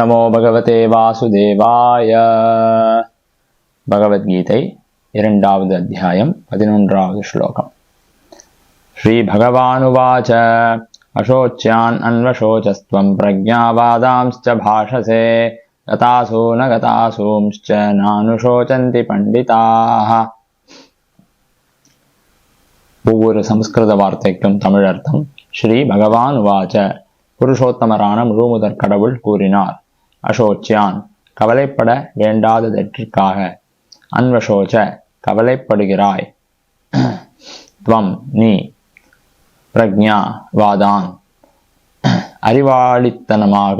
நமோ பகவதே வாசுதேவாய பகவத்கீதை இரண்டாவது அத்தியாயம் பதினொன்றாவது ஸ்லோகம். ஸ்ரீ பகவானுவாச்ச அசோச்சியான் அன்வசோச்சஸ்துவம் பிரஜாவாதாம்ச்ச பாஷசே கதாசோ ந கதாசோம்श्च நானுஷோச்சந்தி பண்டிதாக ஒவ்வொரு சமஸ்கிருத வார்த்தைக்கும் தமிழர்த்தம் ஸ்ரீ பகவான் வாச்ச புருஷோத்தமரான முழுமுதற் கடவுள் கூறினார். அசோச்சியான் கவலைப்பட வேண்டாததற்காக அன்வசோச்ச கவலைப்படுகிறாய். துவம் நீ பிரக்ஞா வாதான் அறிவாளித்தனமாக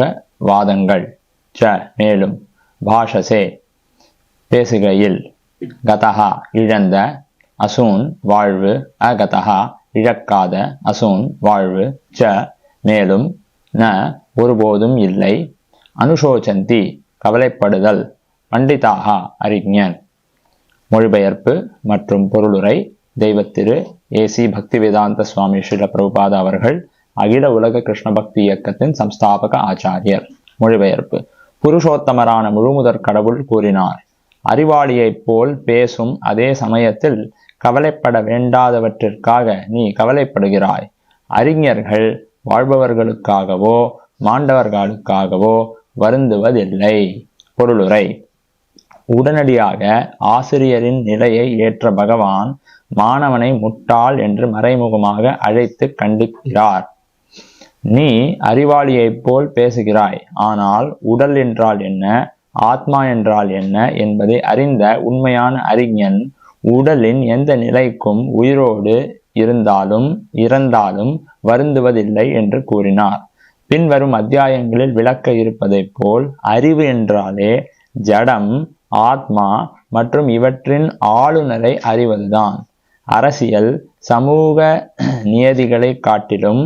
வாதங்கள். ச மேலும் பாஷசே பேசுகையில் கதஹா இழந்த அசூன் வாழ்வு அகதகா இழக்காத அசூன் வாழ்வு ச மேலும் ந ஒருபோதும் இல்லை. அனுசோச்சந்தி கவலைப்படுதல் பண்டிதாகா அறிஞன். மொழிபெயர்ப்பு மற்றும் பொருளுரை தெய்வத்திரு ஏசி பக்திவேதாந்த சுவாமி ஸ்ரீல பிரபுபாத அவர்கள் அகில உலக கிருஷ்ண பக்தி இயக்கத்தின் சம்ஸ்தாபக ஆச்சாரியர். மொழிபெயர்ப்பு. புருஷோத்தமரான முழுமுதற் கடவுள் கூறினார் அறிவாளியைப் போல் பேசும் அதே சமயத்தில் கவலைப்பட வேண்டாதவற்றிற்காக நீ கவலைப்படுகிறாய். அறிஞர்கள் வாழ்பவர்களுக்காகவோ மாண்டவர்களுக்காகவோ வருந்துவதில்லை. பொருளுரை. உடனடியாக ஆசிரியரின் நிலையை ஏற்ற பகவான் மாணவனை முட்டாள் என்று மறைமுகமாக அழைத்து கண்டிக்கிறார். நீ அறிவாளியைப் போல் பேசுகிறாய். ஆனால் உடல் என்றால் என்ன? ஆத்மா என்றால் என்ன? என்பதை அறிந்த உண்மையான அறிஞன் உடலின் எந்த நிலைக்கும் உயிரோடு இருந்தாலும் இறந்தாலும் வருந்துவதில்லை என்று கூறினார். பின்வரும் அத்தியாயங்களில் விளக்க இருப்பதைப் போல் அறிவு என்றாலே ஜடம் ஆத்மா மற்றும் இவற்றின் ஆளுநரை அறிவதுதான். அரசியல் சமூக நியதிகளை காட்டிலும்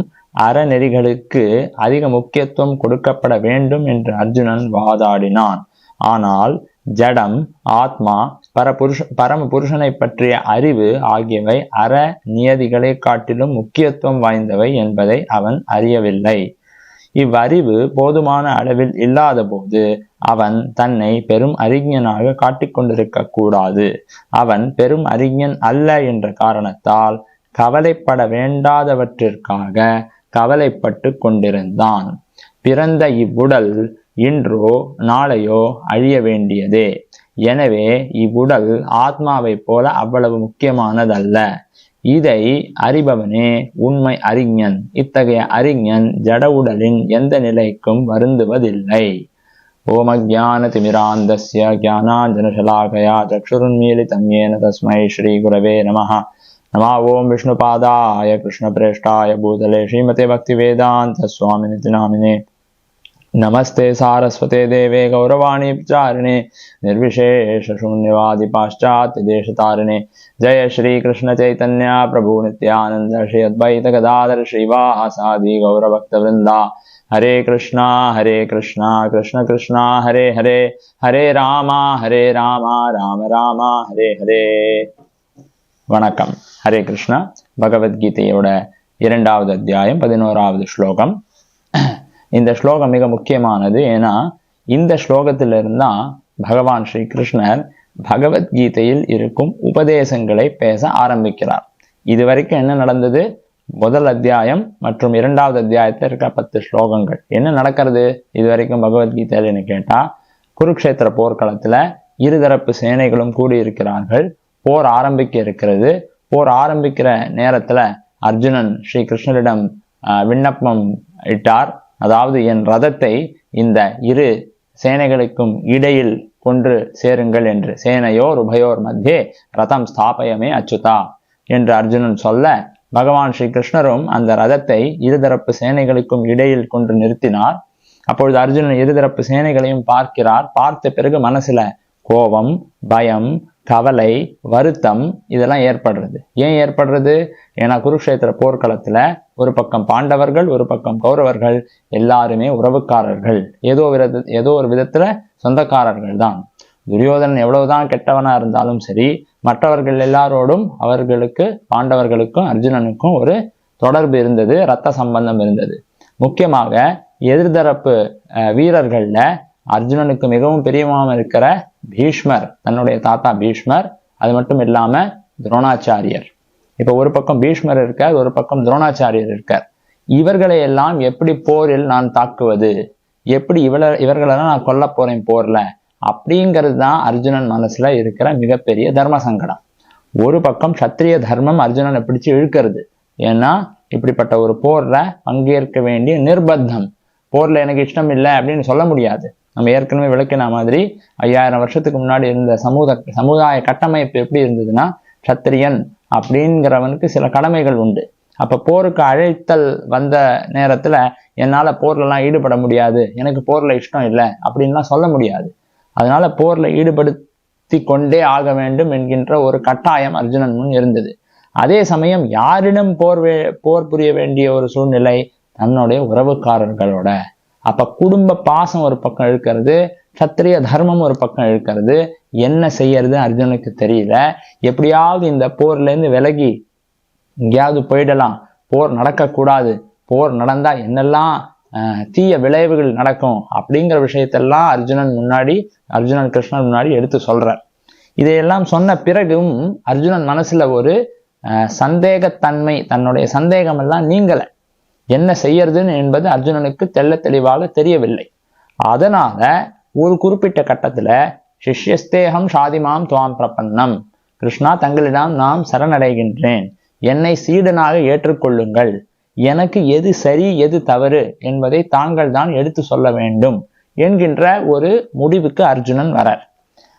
அறநெறிகளுக்கு அதிக முக்கியத்துவம் கொடுக்கப்பட வேண்டும் என்று அர்ஜுனன் வாதாடினான். ஆனால் ஜடம் ஆத்மா பரபுருஷ பரம புருஷனை பற்றிய அறிவு ஆகியவை அற நியதிகளை காட்டிலும் முக்கியத்துவம் வாய்ந்தவை என்பதை அவன் அறியவில்லை. இவ்வறிவு போதுமான அளவில் இல்லாத போது அவன் தன்னை பெரும் அறிஞனாக காட்டிக்கொண்டிருக்க கூடாது அவன் பெரும் அறிஞன் அல்ல என்ற காரணத்தால் கவலைப்பட வேண்டாதவற்றிற்காக கவலைப்பட்டு கொண்டிருந்தான். பிறந்த இவ்வுடல் இன்றோ நாளையோ அழிய வேண்டியதே. எனவே இவ்வுடல் ஆத்மாவைப் போல அவ்வளவு முக்கியமானதல்ல. இதை அறிபவனே உண்மை அறிஞன் இத்தகைய அறிஞன் ஜட உடலின் எந்த நிலைக்கும் வருந்துவதில்லை ஓம் அஜானதிமிராந்தஸ்ய ஜானாஞ்சனசலாகயா சக்ஷுருன்மீலிதம் ஏன தஸ்மை ஸ்ரீ குரவே நமः नमा ओम विष्णुपादाय कृष्णप्रेष्ठाय भूतले श्रीमते भक्तिवेदान्त स्वामिनिति नामिने नमस्ते सारस्वते देवे गौरवाणी विचारिणे निर्विशेष शून्यवादि पाश्चात्य देशतारिणे जय श्री कृष्ण चैतन्य प्रभु नित्यानंद श्री अद्वैत गदाधर श्रीवासादि गौरभक्त वृंदा हरे कृष्णा हरे कृष्णा कृष्ण कृष्णा हरे हरे हरे रामा हरे रामा राम रामा हरे हरे வணக்கம் ஹரே கிருஷ்ணா பகவத்கீதையோட இரண்டாவது அத்தியாயம் பதினோராவது ஸ்லோகம் இந்த ஸ்லோகம் மிக முக்கியமானது. ஏன்னா இந்த ஸ்லோகத்திலிருந்து தான் பகவான் ஸ்ரீ கிருஷ்ணர் பகவத்கீதையில் இருக்கும் உபதேசங்களை பேச ஆரம்பிக்கிறார். இது வரைக்கும் என்ன நடந்தது? முதல் அத்தியாயம் மற்றும் இரண்டாவது அத்தியாயத்தில் இருக்கிற பத்து ஸ்லோகங்கள். என்ன நடக்கிறது? இது வரைக்கும் பகவத்கீதையில்னு கேட்டால் குருக்ஷேத்திர போர்க்களத்துல இருதரப்பு சேனைகளும் கூடியிருக்கிறார்கள். போர் ஆரம்பிக்க இருக்கிறது. போர் ஆரம்பிக்கிற நேரத்துல அர்ஜுனன் ஸ்ரீ கிருஷ்ணரிடம் விண்ணப்பம் இட்டார். அதாவது என் ரதத்தை இந்த இரு சேனைகளுக்கும் இடையில் கொன்று சேருங்கள் என்று சேனையோர் உபயோர் மத்தியே ரதம் ஸ்தாபயமே அச்சுதா என்று அர்ஜுனன் சொல்ல பகவான் ஸ்ரீ கிருஷ்ணரும் அந்த ரதத்தை இருதரப்பு சேனைகளுக்கும் இடையில் கொண்டு நிறுத்தினார். அப்பொழுது அர்ஜுனன் இருதரப்பு சேனைகளையும் பார்க்கிறார். பார்த்த பிறகு மனசுல கோபம் பயம் கவலை வருத்தம் இதெல்லாம் ஏற்படுறது. ஏன் ஏற்படுறது? ஏன்னா குருக்ஷேத்திர போர்க்களத்துல ஒரு பக்கம் பாண்டவர்கள் ஒரு பக்கம் கௌரவர்கள் எல்லாருமே உறவுக்காரர்கள். ஏதோ வித ஏதோ ஒரு விதத்தில் சொந்தக்காரர்கள் தான். துரியோதனன் எவ்வளவுதான் கெட்டவனாக இருந்தாலும் சரி மற்றவர்கள் எல்லாரோடும் அவர்களுக்கு பாண்டவர்களுக்கும் அர்ஜுனனுக்கும் ஒரு தொடர்பு இருந்தது இரத்த சம்பந்தம் இருந்தது. முக்கியமாக எதிர்தரப்பு வீரர்களில் அர்ஜுனனுக்கு மிகவும் பிரியமாக இருக்கிற பீஷ்மர் தன்னுடைய தாத்தா பீஷ்மர் அது மட்டும் இல்லாம துரோணாச்சாரியர். இப்ப ஒரு பக்கம் பீஷ்மர் இருக்கார் ஒரு பக்கம் துரோணாச்சாரியர் இருக்கார். இவர்களை எல்லாம் எப்படி போரில் நான் தாக்குவது? எப்படி இவள இவர்களெல்லாம் நான் கொல்ல போறேன் போர்ல? அப்படிங்கிறது தான் அர்ஜுனன் மனசுல இருக்கிற மிகப்பெரிய தர்ம சங்கடம். ஒரு பக்கம் சத்திரிய தர்மம் அர்ஜுனனை பிடிச்சு இழுக்கிறது. ஏன்னா இப்படிப்பட்ட ஒரு போர்ல பங்கேற்க வேண்டிய நிர்பந்தம். போர்ல எனக்கு இஷ்டம் இல்லை அப்படின்னு சொல்ல முடியாது. நம்ம ஏற்கனவே விளக்கின மாதிரி ஐயாயிரம் வருஷத்துக்கு முன்னாடி இருந்த சமூக சமுதாய கட்டமைப்பு எப்படி இருந்ததுன்னா சத்திரியன் அப்படிங்கிறவனுக்கு சில கடமைகள் உண்டு. அப்போ போருக்கு அழைத்தல் வந்த நேரத்தில் என்னால் போர்லலாம் ஈடுபட முடியாது எனக்கு போரில் இஷ்டம் இல்லை அப்படின்லாம் சொல்ல முடியாது. அதனால போரில் ஈடுபடுத்தி கொண்டே ஆக வேண்டும் என்கின்ற ஒரு கட்டாயம் அர்ஜுனன் முன் இருந்தது. அதே சமயம் யாரிடம் போர் வே போர் புரிய வேண்டிய ஒரு சூழ்நிலை? தன்னுடைய உறவுக்காரர்களோட. அப்ப குடும்ப பாசம் ஒரு பக்கம் இழுக்கிறது சத்திரிய தர்மம் ஒரு பக்கம் இழுக்கிறது. என்ன செய்யறது அர்ஜுனுக்கு தெரியல. எப்படியாவது இந்த போர்ல இருந்து விலகி எங்கேயாவது போயிடலாம். போர் நடக்கக்கூடாது. போர் நடந்தா என்னெல்லாம் தீய விளைவுகள் நடக்கும் அப்படிங்கிற விஷயத்தெல்லாம் அர்ஜுனன் முன்னாடி அர்ஜுனன் கிருஷ்ணன் முன்னாடி எடுத்து சொல்றார். இதையெல்லாம் சொன்ன பிறகும் அர்ஜுனன் மனசுல ஒரு சந்தேகத்தன்மை தன்னுடைய சந்தேகம் எல்லாம் நீங்கல. என்ன செய்யறதுன்னு என்பது அர்ஜுனனுக்கு தெல்ல தெளிவாக தெரியவில்லை. அதனால ஒரு குறிப்பிட்ட கட்டத்துல சிஷ்யஸ்தேகம் சாதிமாம் துவாம் பிரபன்னம். கிருஷ்ணா தங்களிடம் நாம் சரணடைகின்றேன். என்னை சீடனாக ஏற்றுக்கொள்ளுங்கள். எனக்கு எது சரி எது தவறு என்பதை தாங்கள் தான் எடுத்து சொல்ல வேண்டும் என்கின்ற ஒரு முடிவுக்கு அர்ஜுனன் வரார்.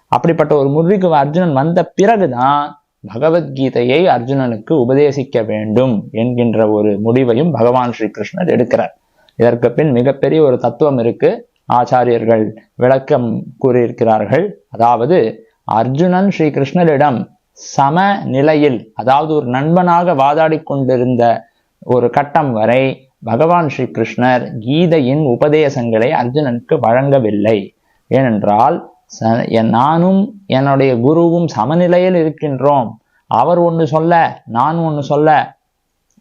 அப்படிப்பட்ட ஒரு முடிவுக்கு அர்ஜுனன் வந்த பிறகுதான் பகவத்கீதையை அர்ஜுனனுக்கு உபதேசிக்க வேண்டும் என்கின்ற ஒரு முடிவையும் பகவான் ஸ்ரீ கிருஷ்ணர் எடுக்கிறார். இதற்கு பின் மிகப்பெரிய ஒரு தத்துவம் இருக்கு. ஆச்சாரியர்கள் விளக்கம் கூறியிருக்கிறார்கள். அதாவது அர்ஜுனன் ஸ்ரீ கிருஷ்ணரிடம் சம நிலையில் அதாவது ஒரு நண்பனாக வாதாடி கொண்டிருந்த ஒரு கட்டம் வரை பகவான் ஸ்ரீ கிருஷ்ணர் கீதையின் உபதேசங்களை அர்ஜுனனுக்கு வழங்கவில்லை. ஏனென்றால் நானும் என்னுடைய குருவும் சமநிலையில் இருக்கின்றோம். அவர் ஒன்று சொல்ல நான் ஒன்று சொல்ல.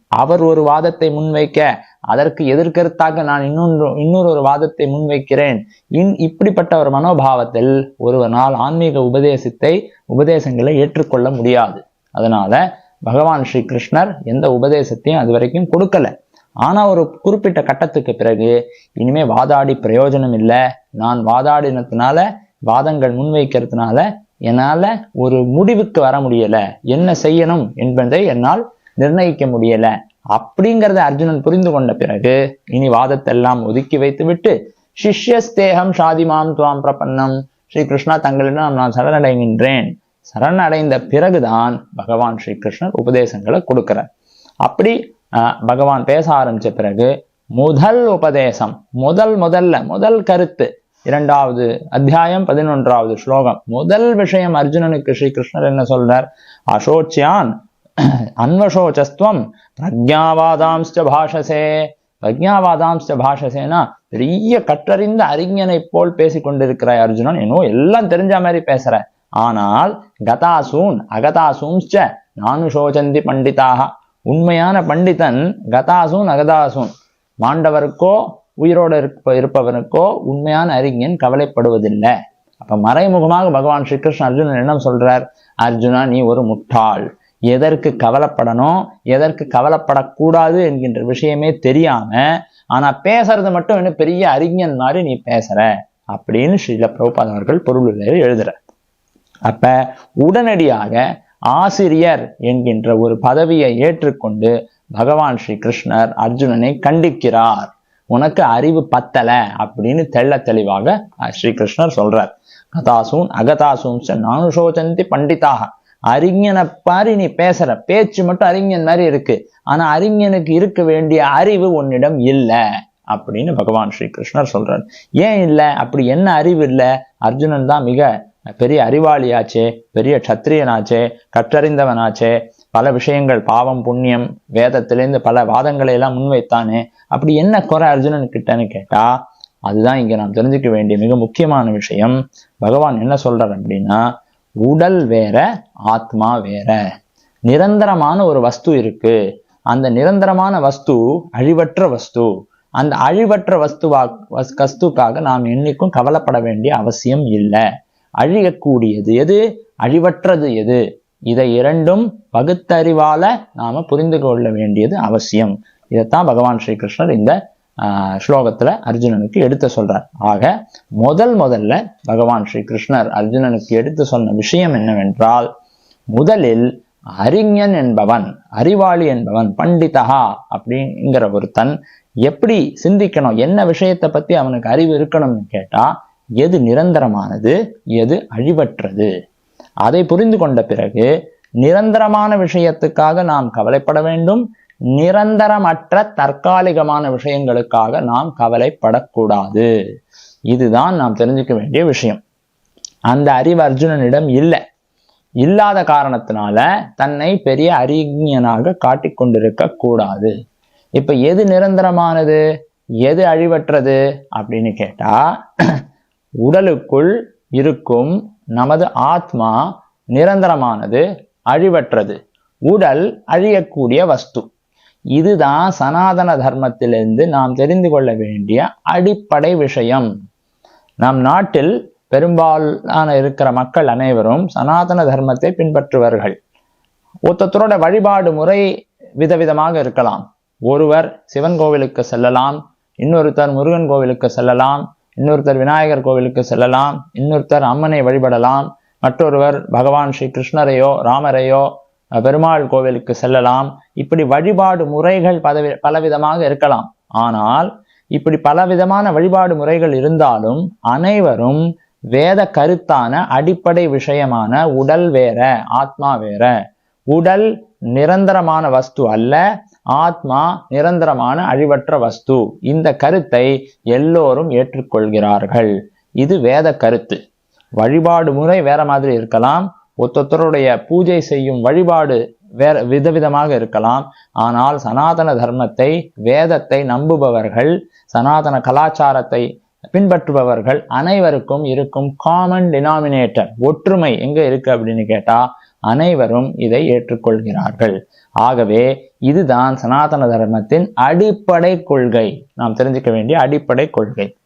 அவர் ஒரு வாதத்தை முன்வைக்க அதற்கு எதிர்கருத்தாக நான் இன்னொன்று இன்னொரு ஒரு வாதத்தை முன்வைக்கிறேன். இன் இப்படிப்பட்ட ஒரு மனோபாவத்தில் ஒருவனால் ஆன்மீக உபதேசத்தை உபதேசங்களை ஏற்றுக்கொள்ள முடியாது. அதனால பகவான் ஸ்ரீ கிருஷ்ணர் எந்த உபதேசத்தையும் அது வரைக்கும் கொடுக்கல. ஆனா ஒரு குறிப்பிட்ட கட்டத்துக்கு பிறகு இனிமே வாதாடி பிரயோஜனம் இல்லை. நான் வாதாடினதுனால வாதங்கள் முன்வைக்கிறதுனால என்னால ஒரு முடிவுக்கு வர முடியல. என்ன செய்யணும் என்பதை என்னால் நிர்ணயிக்க முடியல. அப்படிங்கறத அர்ஜுனன் புரிந்து கொண்ட பிறகு இனி வாதத்தெல்லாம் ஒதுக்கி வைத்துவிட்டு சிஷ்யஸ்தேகம் ஷாதிமாம் துவாம் பிரபன்னம். ஸ்ரீ கிருஷ்ணா தங்களிடம் நான் சரணடைகின்றேன். சரணடைந்த பிறகுதான் பகவான் ஸ்ரீ கிருஷ்ணர் உபதேசங்களை கொடுக்கிறார். அப்படி ஆஹ், பகவான் பேச ஆரம்பிச்ச பிறகு முதல் உபதேசம் முதல் முதல்ல முதல் கருத்து இரண்டாவது அத்தியாயம் பதினொன்றாவது ஸ்லோகம். முதல் விஷயம் அர்ஜுனனுக்கு ஸ்ரீ கிருஷ்ணர் என்ன சொல்றார்? அசோச்சியான் அன்வசோச்சஸ்துவம் பிரஜாவாதாம்ஸ்ட பாஷசே. பிரஜாவாதாம்ஸ்ட பாஷசேனா பெரிய கற்றறிந்த அறிஞனை போல் பேசிக்கொண்டிருக்கிறாய் அர்ஜுனன். என்னோ எல்லாம் தெரிஞ்ச மாதிரி பேசுற. ஆனால் கதாசூன் அகதாசூன்ஸ்ச நானு சோசந்தி பண்டிதாக. உண்மையான பண்டிதன் கதாசூன் அகதாசூன். மாண்டவருக்கோ உயிரோடு இருப்ப இருப்பவனுக்கோ உண்மையான அறிஞன் கவலைப்படுவதில்லை. அப்ப மறைமுகமாக பகவான் ஸ்ரீகிருஷ்ணன் அர்ஜுனன் என்ன சொல்றார்? அர்ஜுனா நீ ஒரு முட்டாள். எதற்கு கவலைப்படணும்? எதற்கு கவலைப்படக்கூடாது என்கின்ற விஷயமே தெரியாம ஆனா பேசுறது மட்டும் என்ன பெரிய அறிஞன் மாதிரி நீ பேசுற அப்படின்னு ஸ்ரீல பிரபுபாதன் அவர்கள் பொருள் எழுதுற அப்ப உடனடியாக ஆசிரியர் என்கின்ற ஒரு பதவியை ஏற்றுக்கொண்டு பகவான் ஸ்ரீ கிருஷ்ணர் அர்ஜுனனை கண்டிக்கிறார். உனக்கு அறிவு பத்தல அப்படின்னு தெள்ள தெளிவாக ஸ்ரீகிருஷ்ணர் சொல்றார். கதாசூன் அகதாசூன் நானுஷோச்சந்தி பண்டிதாக. அறிஞனை பாரி நீ பேசுற. பேச்சு மட்டும் அறிஞன் மாதிரி இருக்கு. ஆனா அறிஞனுக்கு இருக்க வேண்டிய அறிவு உன்னிடம் இல்லை அப்படின்னு பகவான் ஸ்ரீகிருஷ்ணர் சொல்றார். ஏன் இல்லை? அப்படி என்ன அறிவு இல்லை? அர்ஜுனன் தான் மிக பெரிய அறிவாளியாச்சே பெரிய கத்திரியனாச்சே கற்றறிந்தவனாச்சே பல விஷயங்கள் பாவம் புண்ணியம் வேதத்திலேருந்து பல வாதங்களை எல்லாம் முன்வைத்தானே? அப்படி என்ன குறை அர்ஜுனன் கிட்டன்னு கேட்டா அதுதான் இங்க நாம் தெரிஞ்சுக்க வேண்டிய மிக முக்கியமான விஷயம். பகவான் என்ன சொல்றார் அப்படின்னா உடல் வேற ஆத்மா வேற. நிரந்தரமான ஒரு வஸ்து இருக்கு. அந்த நிரந்தரமான வஸ்து அழிவற்ற வஸ்து. அந்த அழிவற்ற வஸ்துவா வஸ்- கஸ்துக்காக நாம் என்னைக்கும் கவலைப்பட வேண்டிய அவசியம் இல்லை. அழியக்கூடியது எது? அழிவற்றது எது? இதை இரண்டும் பகுத்தறிவால நாம புரிந்து கொள்ள வேண்டியது அவசியம். இதைத்தான் பகவான் ஸ்ரீகிருஷ்ணர் இந்த ஸ்லோகத்துல அர்ஜுனனுக்கு எடுத்து சொல்றார். ஆக முதல் முதல்ல பகவான் ஸ்ரீகிருஷ்ணர் அர்ஜுனனுக்கு எடுத்து சொன்ன விஷயம் என்னவென்றால் முதலில் அறிஞன் என்பவன் அறிவாளி என்பவன் பண்டிதகா அப்படிங்கிற ஒருத்தன் எப்படி சிந்திக்கணும் என்ன விஷயத்தை பத்தி அவனுக்கு அறிவு இருக்கணும்னு கேட்டா எது நிரந்தரமானது எது அழிவற்றது. அதை புரிந்து கொண்ட பிறகு நிரந்தரமான விஷயத்துக்காக நாம் கவலைப்பட வேண்டும். நிரந்தரமற்ற தற்காலிகமான விஷயங்களுக்காக நாம் கவலைப்படக்கூடாது. இதுதான் நாம் தெரிஞ்சுக்க வேண்டிய விஷயம். அந்த அறிவு அர்ஜுனனிடம் இல்லை. இல்லாத காரணத்தினால தன்னை பெரிய அறிஞனாக காட்டிக்கொண்டிருக்க கூடாது. இப்ப எது நிரந்தரமானது? எது அழிவற்றது? அப்படின்னு கேட்டா உடலுக்குள் இருக்கும் நமது ஆத்மா நிரந்தரமானது அழிவற்றது. உடல் அழியக்கூடிய வஸ்து. இதுதான் சனாதன தர்மத்திலிருந்து நாம் தெரிந்து கொள்ள வேண்டிய அடிப்படை விஷயம். நம் நாட்டில் பெரும்பாலான இருக்கிற மக்கள் அனைவரும் சனாதன தர்மத்தை பின்பற்றுவார்கள். ஒருத்தரோட வழிபாடு முறை விதவிதமாக இருக்கலாம். ஒருவர் சிவன் கோவிலுக்கு செல்லலாம் இன்னொருத்தர் முருகன் கோவிலுக்கு செல்லலாம் இன்னொருத்தர் விநாயகர் கோவிலுக்கு செல்லலாம் இன்னொருத்தர் அம்மனை வழிபடலாம் மற்றொருவர் பகவான் ஸ்ரீ கிருஷ்ணரையோ ராமரையோ பெருமாள் கோவிலுக்கு செல்லலாம். இப்படி வழிபாடு முறைகள் பதவி பலவிதமாக இருக்கலாம். ஆனால் இப்படி பலவிதமான வழிபாடு முறைகள் இருந்தாலும் அனைவரும் வேத கருத்தான அடிப்படை விஷயமான உடல் வேற ஆத்மா வேற. உடல் நிரந்தரமான வஸ்து அல்ல ஆத்மா நிரந்தரமான அழிவற்ற வஸ்து. இந்த கருத்தை எல்லோரும் ஏற்றுக்கொள்கிறார்கள். இது வேத கருத்து. வழிபாடு முறை வேற மாதிரி இருக்கலாம். ஒத்தொத்தருடைய பூஜை செய்யும் வழிபாடு வேற விதவிதமாக இருக்கலாம். ஆனால் சனாதன தர்மத்தை வேதத்தை நம்புபவர்கள் சனாதன கலாச்சாரத்தை பின்பற்றுபவர்கள் அனைவருக்கும் இருக்கும் காமன் டினாமினேட்டர் ஒற்றுமை எங்க இருக்கு அப்படின்னு கேட்டா அனைவரும் இதை ஏற்றுக்கொள்கிறார்கள். ஆகவே இதுதான் சனாதன தர்மத்தின் அடிப்படை கொள்கை. நாம் தெரிஞ்சுக்க வேண்டிய அடிப்படை கொள்கை.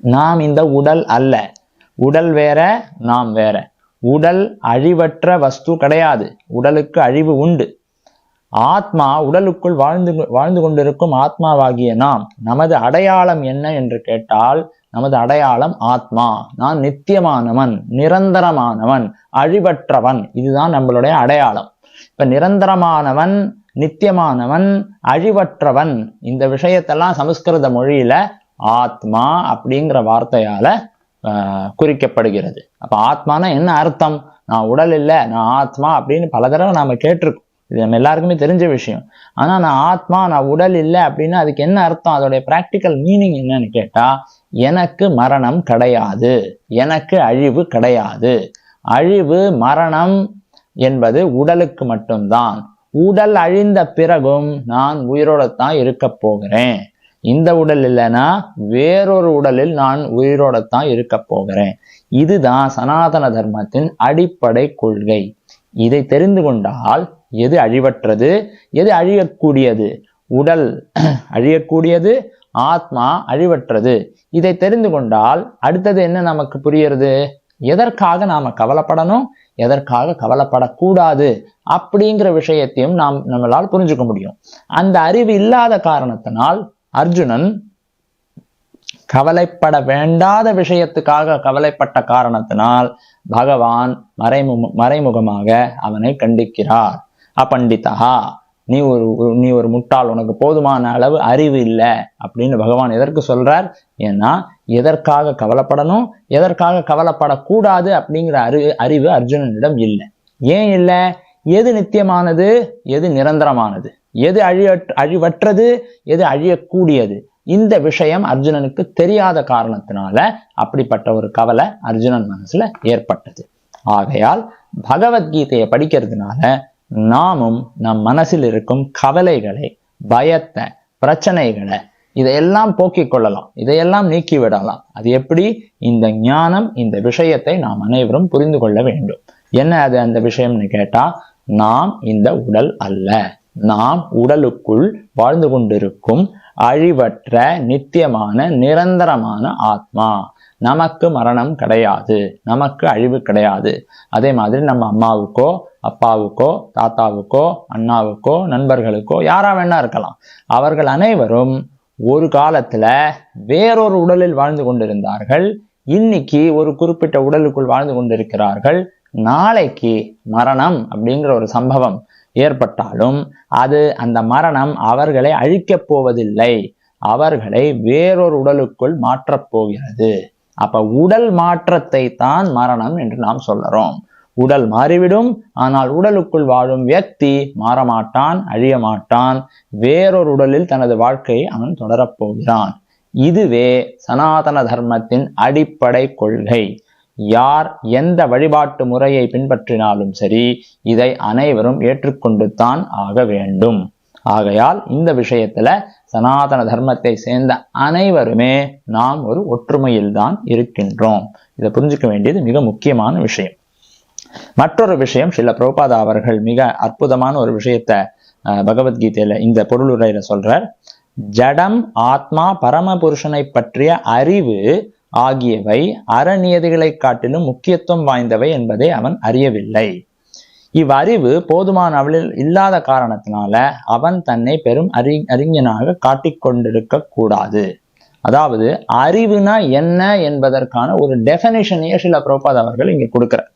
நாம் இந்த உடல் அல்ல. உடல் வேற நாம் வேற. உடல் அழிவற்ற வஸ்து கிடையாது. உடலுக்கு அழிவு உண்டு. ஆத்மா உடலுக்குள் வாழ்ந்து வாழ்ந்து கொண்டிருக்கும் ஆத்மாவாகிய நாம் நமது அடையாளம் என்ன என்று கேட்டால் நமது அடையாளம் ஆத்மா. நான் நித்தியமானவன் நிரந்தரமானவன் அழிவற்றவன். இதுதான் நம்மளுடைய அடையாளம். இப்ப நிரந்தரமானவன் நித்தியமானவன் அழிவற்றவன் இந்த விஷயத்தெல்லாம் சமஸ்கிருத மொழியில ஆத்மா அப்படிங்கிற வார்த்தையால குறிக்கப்படுகிறது. அப்ப ஆத்மானா என்ன அர்த்தம்? நான் உடல் இல்லை நான் ஆத்மா அப்படின்னு பல தடவை நாம கேட்டிருக்கோம். இது நம்ம எல்லாருக்குமே தெரிஞ்ச விஷயம். ஆனா நான் ஆத்மா நான் உடல் இல்லை அப்படின்னா அதுக்கு என்ன அர்த்தம்? அதோடைய பிராக்டிக்கல் மீனிங் என்னன்னு கேட்டா எனக்கு மரணம் கிடையாது. எனக்கு அழிவு கிடையாது. அழிவு மரணம் என்பது உடலுக்கு மட்டும்தான். உடல் அழிந்த பிறகும் நான் உயிரோடத்தான் இருக்க போகிறேன். இந்த உடல் இல்லைன்னா வேறொரு உடலில் நான் உயிரோடத்தான் இருக்க போகிறேன். இதுதான் சனாதன தர்மத்தின் அடிப்படை கொள்கை. இதை தெரிந்து கொண்டால் எது அழிவற்றது? எது அழியக்கூடியது? உடல் அழியக்கூடியது ஆத்மா அழிவற்றது. இதை தெரிந்து கொண்டால் அடுத்தது என்ன நமக்கு புரியுறது? எதற்காக நாம கவலைப்படணும்? எதற்காக கவலைப்படக்கூடாது அப்படிங்கிற விஷயத்தையும் நாம் நம்மளால் புரிஞ்சுக்க முடியும். அந்த அறிவு இல்லாத காரணத்தினால் அர்ஜுனன் கவலைப்பட வேண்டாத விஷயத்துக்காக கவலைப்பட்ட காரணத்தினால் பகவான் மறைமு மறைமுகமாக அவனை கண்டிக்கிறார். அப்பண்டிதா நீ ஒரு நீ ஒரு முட்டாள் உனக்கு போதுமான அளவு அறிவு இல்லை அப்படின்னு பகவான் எதற்கு சொல்றார்? ஏன்னா எதற்காக கவலைப்படணும்? எதற்காக கவலைப்படக்கூடாது அப்படிங்கிற அறிவு அறிவு அர்ஜுனனிடம் இல்லை. ஏன் இல்லை? எது நித்தியமானது? எது நிரந்தரமானது? எது அழிய அழிவற்றது? எது அழியக்கூடியது? இந்த விஷயம் அர்ஜுனனுக்கு தெரியாத காரணத்தினால அப்படிப்பட்ட ஒரு கவலை அர்ஜுனன் மனசுல ஏற்பட்டது. ஆகையால் பகவத்கீதையை படிக்கிறதுனால நாமும் நம் மனசில் இருக்கும் கவலைகளை பயத்தை பிரச்சனைகளை இதையெல்லாம் போக்கிக் கொள்ளலாம். இதையெல்லாம் நீக்கி விடலாம். அது எப்படி? இந்த ஞானம் இந்த விஷயத்தை நாம் அனைவரும் புரிந்து கொள்ள வேண்டும். என்ன அது அந்த விஷயம்னு கேட்டா நாம் இந்த உடல் அல்ல. நாம் உடலுக்குள் வாழ்ந்து கொண்டிருக்கும் அழிவற்ற நித்தியமான நிரந்தரமான ஆத்மா. நமக்கு மரணம் கிடையாது. நமக்கு அழிவு கிடையாது. அதே மாதிரி நம்ம அம்மாவுக்கோ அப்பாவுக்கோ தாத்தாவுக்கோ அண்ணாவுக்கோ நண்பர்களுக்கோ யாரா வேணா இருக்கலாம். அவர்கள் அனைவரும் ஒரு காலத்துல வேறொரு உடலில் வாழ்ந்து கொண்டிருந்தார்கள். இன்னைக்கு ஒரு குறிப்பிட்ட உடலுக்குள் வாழ்ந்து கொண்டிருக்கிறார்கள். நாளைக்கு மரணம் அப்படிங்கிற ஒரு சம்பவம் ஏற்பட்டாலும் அது அந்த மரணம் அவர்களை அழிக்கப் போவதில்லை. அவர்களை வேறொரு உடலுக்குள் மாற்றப் போகிறது. அப்ப உடல் மாற்றத்தை தான் மரணம் என்று நாம் சொல்லுறோம். உடல் மாறிவிடும் ஆனால் உடலுக்குள் வாழும் வியக்தி மாறமாட்டான் அழிய மாட்டான் வேறொரு உடலில் தனது வாழ்க்கையை அவன் தொடரப் போகிறான். இதுவே சனாதன தர்மத்தின் அடிப்படை கொள்கை. யார் எந்த வழிபாட்டு முறையை பின்பற்றினாலும் சரி இதை அனைவரும் ஏற்றுக்கொண்டு தான் ஆக வேண்டும். ஆகையால் இந்த விஷயத்துல சனாதன தர்மத்தை சேர்ந்த அனைவருமே நாம் ஒரு ஒற்றுமையில் தான் இருக்கின்றோம். இதை புரிஞ்சுக்க வேண்டியது மிக முக்கியமான விஷயம். மற்றொரு விஷயம் சில பிரபுபாதா அவர்கள் மிக அற்புதமான ஒரு விஷயத்த பகவத்கீதையில இந்த பொருளுரையில சொல்றார். ஜடம் ஆத்மா பரமபுருஷனை பற்றிய அறிவு ஆகியவை அறநியதிகளை காட்டிலும் முக்கியத்துவம் வாய்ந்தவை என்பதை அவன் அறியவில்லை. இவ்வறிவு போதுமான அவளில் இல்லாத காரணத்தினால அவன் தன்னை பெரும் அறி அறிஞனாக காட்டிக்கொண்டிருக்க கூடாது அதாவது அறிவுனா என்ன என்பதற்கான ஒரு டெஃபனிஷனையே சில பிரபாத் அவர்கள் இங்க கொடுக்கிறார்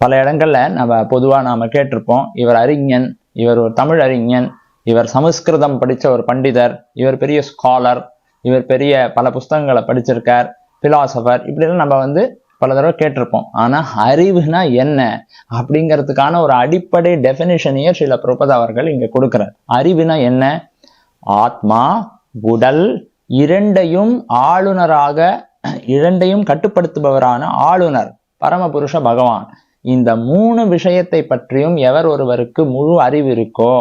பல இடங்கள்ல நம்ம பொதுவா நாம கேட்டிருப்போம் இவர் அறிஞன் இவர் ஒரு தமிழ் அறிஞன் இவர் சமஸ்கிருதம் படித்த ஒரு பண்டிதர் இவர் பெரிய ஸ்காலர் இவர் பெரிய பல புஸ்தகங்களை படிச்சிருக்கார் பிலாசபர் இப்படிலாம் நம்ம வந்து பல தடவை கேட்டிருப்போம். ஆனா அறிவுனா என்ன? அப்படிங்கிறதுக்கான ஒரு அடிப்படை டெஃபினிஷனையே சில பிரபத அவர்கள் இங்க கொடுக்குறார். அறிவுனா என்ன? ஆத்மா உடல் இரண்டையும் ஆளுநராக இரண்டையும் கட்டுப்படுத்துபவரான ஆளுநர் பரமபுருஷ பகவான். இந்த மூணு விஷயத்தை பற்றியும் எவர் ஒருவருக்கு முழு அறிவு இருக்கோ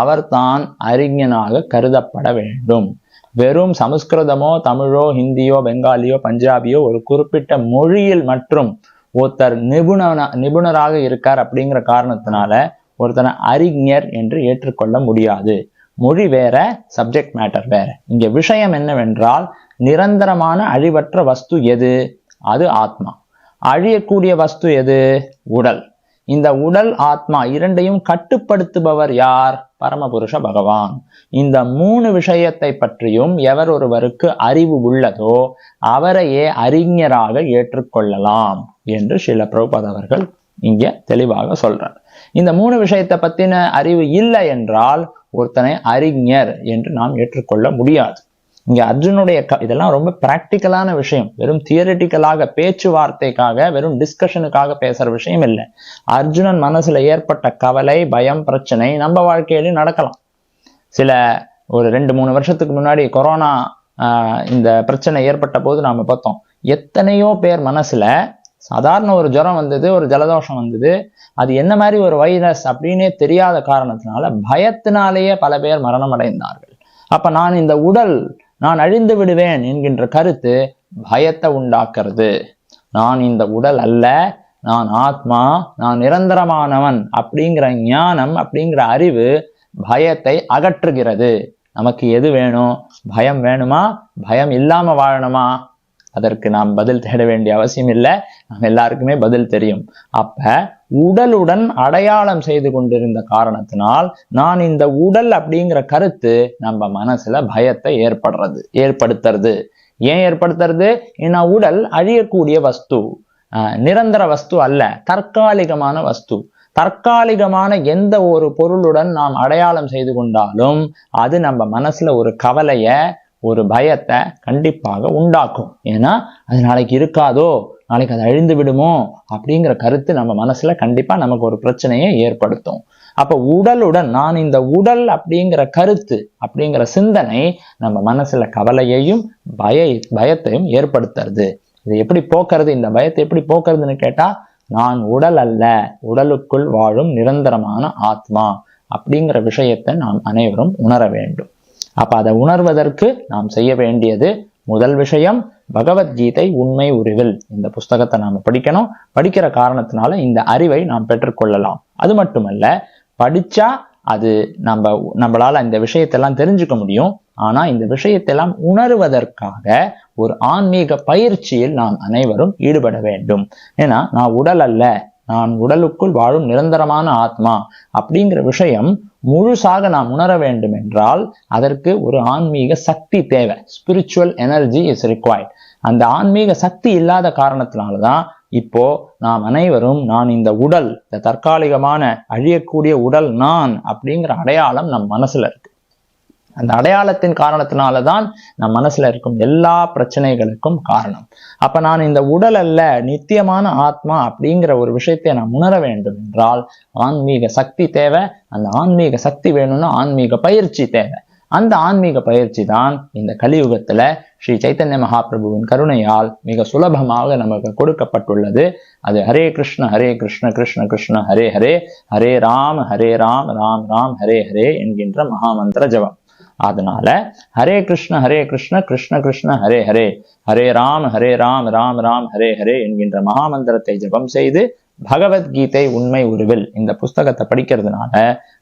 அவர்தான் அறிஞனாக கருதப்பட வேண்டும். வெறும் சமஸ்கிருதமோ தமிழோ ஹிந்தியோ பெங்காலியோ பஞ்சாபியோ ஒரு குறிப்பிட்ட மொழியில் மற்றும் ஒருத்தர் நிபுணன நிபுணராக இருக்கார் அப்படிங்கிற காரணத்தினால ஒருத்தனை அறிஞர் என்று ஏற்றுக்கொள்ள முடியாது. மொழி வேற சப்ஜெக்ட் மேட்டர் வேற. இங்க விஷயம் என்னவென்றால் நிரந்தரமான அழிவற்ற வஸ்து எது? அது ஆத்மா. அழியக்கூடிய வஸ்து எது? உடல். இந்த உடல் ஆத்மா இரண்டையும் கட்டுப்படுத்துபவர் யார்? பரமபுருஷ பகவான். இந்த மூணு விஷயத்தை பற்றியும் எவர் ஒருவருக்கு அறிவு உள்ளதோ அவரையே அறிஞராக ஏற்றுக்கொள்ளலாம் என்று சில பிரபுபத் அவர்கள் இங்க தெளிவாக சொல்றார். இந்த மூணு விஷயத்தை பத்தின அறிவு இல்லை என்றால் ஒருத்தனை அறிஞர் என்று நாம் ஏற்றுக்கொள்ள முடியாது. இங்க அர்ஜுனுடைய க இதெல்லாம் ரொம்ப பிராக்டிக்கலான விஷயம். வெறும் தியரிட்டிக்கலாக பேச்சுவார்த்தைக்காக வெறும் டிஸ்கஷனுக்காக பேசுற விஷயம் இல்லை. அர்ஜுனன் மனசுல ஏற்பட்ட கவலை பயம் பிரச்சனை நம்ம வாழ்க்கையிலும் நடக்கலாம். சில ஒரு ரெண்டு மூணு வருஷத்துக்கு முன்னாடி கொரோனா ஆஹ், இந்த பிரச்சனை ஏற்பட்ட போது நாம பார்த்தோம். எத்தனையோ பேர் மனசுல சாதாரண ஒரு ஜுரம் வந்தது ஒரு ஜலதோஷம் வந்தது. அது என்ன மாதிரி ஒரு வைரஸ் அப்படின்னே தெரியாத காரணத்தினால பயத்தினாலேயே பல பேர் மரணம் அடைந்தார்கள் அப்ப நான் இந்த உடல் நான் அழிந்து விடுவேன் என்கின்ற கருத்து பயத்தை உண்டாக்குறது. நான் இந்த உடல் அல்ல நான் ஆத்மா நான் நிரந்தரமானவன் அப்படிங்கிற ஞானம் அப்படிங்கிற அறிவு பயத்தை அகற்றுகிறது. நமக்கு எது வேணும்? பயம் வேணுமா? பயம் இல்லாம வாழணுமா? அதற்கு நாம் பதில் தேட வேண்டிய அவசியம் இல்லை. நம்ம எல்லாருக்குமே பதில் தெரியும். அப்ப உடலுடன் அடையாளம் செய்து கொண்டிருந்த காரணத்தினால் நான் இந்த உடல் அப்படிங்கிற கருத்து நம்ம மனசுல பயத்தை ஏற்படுறது ஏற்படுத்துறது. ஏன் ஏற்படுத்துறது? ஏன்னா உடல் அழியக்கூடிய வஸ்து ஆஹ் நிரந்தர வஸ்து அல்ல தற்காலிகமான வஸ்து. தற்காலிகமான எந்த ஒரு பொருளுடன் நாம் அடையாளம் செய்து கொண்டாலும் அது நம்ம மனசுல ஒரு கவலைய ஒரு பயத்தை கண்டிப்பாக உண்டாக்கும். ஏன்னா அது நாளைக்கு இருக்காதோ? நாளைக்கு அது அழிந்து விடுமோ அப்படிங்கிற கருத்து நம்ம மனசுல கண்டிப்பா நமக்கு ஒரு பிரச்சனையை ஏற்படுத்தும். அப்ப உடலுடன் நான் இந்த உடல் அப்படிங்கிற கருத்து அப்படிங்கிற சிந்தனை நம்ம மனசுல கவலையையும் பய பயத்தையும் ஏற்படுத்துறது. இது எப்படி போக்குறது? இந்த பயத்தை எப்படி போக்குறதுன்னு கேட்டா நான் உடல் அல்ல உடலுக்குள் வாழும் நிரந்தரமான ஆத்மா அப்படிங்கிற விஷயத்தை நாம் அனைவரும் உணர வேண்டும். அப்ப அதை உணர்வதற்கு நாம் செய்ய வேண்டியது முதல் விஷயம் பகவத்கீதை உண்மை உருவில். இந்த புஸ்தகத்தை நாம படிக்கணும். படிக்கிற காரணத்தினால இந்த அறிவை நாம் பெற்றுக்கொள்ளலாம். அது மட்டுமல்ல படிச்சா அது நம்ம நம்மளால இந்த விஷயத்தெல்லாம் தெரிஞ்சுக்க முடியும். ஆனா இந்த விஷயத்தெல்லாம் உணருவதற்காக ஒரு ஆன்மீக பயிற்சியில் நாம் அனைவரும் ஈடுபட வேண்டும். ஏன்னா நான் உடல் அல்ல. நான் உடலுக்குள் வாழும் நிரந்தரமான ஆத்மா அப்படிங்கிற விஷயம் முழுசாக நாம் உணர வேண்டும் என்றால் அதற்கு ஒரு ஆன்மீக சக்தி தேவை. ஸ்பிரிச்சுவல் எனர்ஜி இஸ் ரிக்வயர்ட் அந்த ஆன்மீக சக்தி இல்லாத காரணத்தினால்தான் இப்போ நாம் அனைவரும் நான் இந்த உடல் இந்த தற்காலிகமான அழியக்கூடிய உடல் நான் அப்படிங்கிற அடையாளம் நம் மனசுல இருக்கு. அந்த அடையாளத்தின் காரணத்தினாலதான் நம் மனசுல இருக்கும் எல்லா பிரச்சனைகளுக்கும் காரணம். அப்ப நான் இந்த உடல் அல்ல நித்தியமான ஆத்மா அப்படிங்கிற ஒரு விஷயத்தை நான் உணர வேண்டும் என்றால் ஆன்மீக சக்தி தேவை அந்த ஆன்மீக சக்தி வேணும்னா ஆன்மீக பயிற்சி தேவை. அந்த ஆன்மீக பயிற்சி தான் இந்த கலியுகத்துல ஸ்ரீ சைத்தன்ய மகாபிரபுவின் கருணையால் மிக சுலபமாக நமக்கு கொடுக்கப்பட்டுள்ளது. அது ஹரே கிருஷ்ண ஹரே கிருஷ்ண கிருஷ்ண கிருஷ்ண ஹரே ஹரே ஹரே ராம் ஹரே ராம் ராம் ராம் ஹரே ஹரே என்கின்ற மகாமந்திர ஜபம். அதனால ஹரே கிருஷ்ண ஹரே கிருஷ்ண கிருஷ்ண கிருஷ்ண ஹரே ஹரே. ஹரே ராம் ஹரே ராம் ராம் ராம் ஹரே ஹரே என்கின்ற மகாமந்திரத்தை ஜபம் செய்து பகவத்கீதை உண்மை உருவில் இந்த புஸ்தகத்தை படிக்கிறதுனால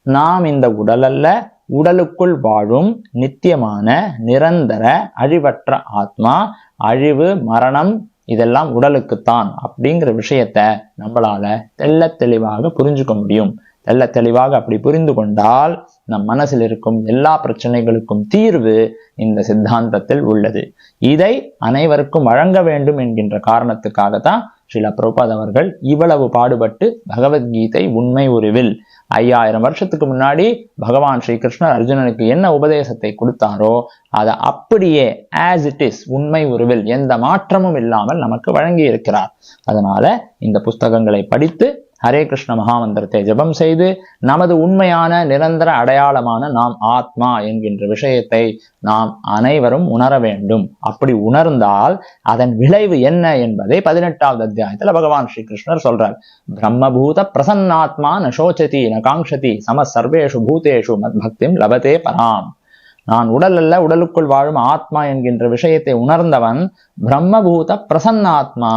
நாம் இந்த உடல் அல்ல உடலுக்குள் வாழும் நித்தியமான நிரந்தர அழிவற்ற ஆத்மா அழிவு மரணம் இதெல்லாம் உடலுக்குத்தான் அப்படிங்கிற விஷயத்த நம்மளால தெள்ள தெளிவாக புரிஞ்சுக்க முடியும். நல்ல தெளிவாக அப்படி புரிந்து கொண்டால் நம் மனசில் இருக்கும் எல்லா பிரச்சனைகளுக்கும் தீர்வு இந்த சித்தாந்தத்தில் உள்ளது. இதை அனைவருக்கும் வழங்க வேண்டும் என்கின்ற காரணத்துக்காக தான் ஸ்ரீல பிரபாத் அவர்கள் இவ்வளவு பாடுபட்டு பகவத்கீதை உண்மை உருவில் ஐயாயிரம் வருஷத்துக்கு முன்னாடி பகவான் ஸ்ரீகிருஷ்ணர் அர்ஜுனனுக்கு என்ன உபதேசத்தை கொடுத்தாரோ அதை அப்படியே ஆஸ் இட் இஸ் உண்மை உருவில் எந்த மாற்றமும் இல்லாமல் நமக்கு வழங்கி இருக்கிறார் அதனால இந்த புஸ்தகங்களை படித்து ஹரே கிருஷ்ண மகாமந்திரத்தை ஜபம் செய்து நமது உண்மையான நிரந்தர அடையாளமான நாம் ஆத்மா என்கின்ற விஷயத்தை நாம் அனைவரும் உணர வேண்டும். அப்படி உணர்ந்தால் அதன் விளைவு என்ன என்பதை பதினெட்டாவது அத்தியாயத்தில் பகவான் ஸ்ரீ கிருஷ்ணர் சொல்றார். பிரம்மபூத பிரசன்னாத்மா ந சோச்சதி ந காங்கதி சம சர்வேஷு பூதேஷு மத் பக்திம் லபதே பராம். நான் உடல் அல்ல உடலுக்குள் வாழும் ஆத்மா என்கின்ற விஷயத்தை உணர்ந்தவன் பிரம்மபூத பிரசன்னாத்மா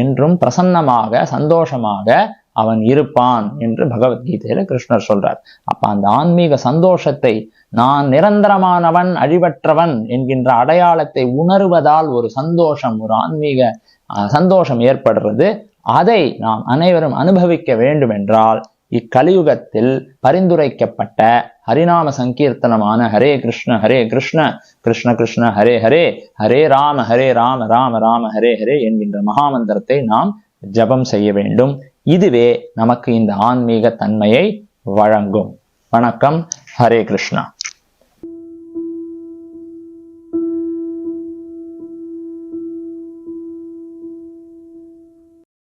என்றும் பிரசன்னமாக சந்தோஷமாக அவன் இருப்பான் என்று பகவத்கீதையில கிருஷ்ணர் சொல்றார். அப்ப அந்த ஆன்மீக சந்தோஷத்தை நான் நிரந்தரமானவன் அழிவற்றவன் என்கின்ற அடையாளத்தை உணர்வதால் ஒரு சந்தோஷம் ஒரு ஆன்மீக சந்தோஷம் ஏற்படுறது. அதை நாம் அனைவரும் அனுபவிக்க வேண்டும் என்றால் இக்கலியுகத்தில் பரிந்துரைக்கப்பட்ட ஹரிநாம சங்கீர்த்தனமான ஹரே கிருஷ்ண ஹரே கிருஷ்ண கிருஷ்ண கிருஷ்ண ஹரே ஹரே ஹரே ராம ஹரே ராம ராம ராம ஹரே ஹரே என்கின்ற மகாமந்திரத்தை நாம் ஜபம் செய்ய வேண்டும். இதுவே நமக்கு இந்த ஆன்மீக தன்மையை வழங்கும். வணக்கம். ஹரே கிருஷ்ணா.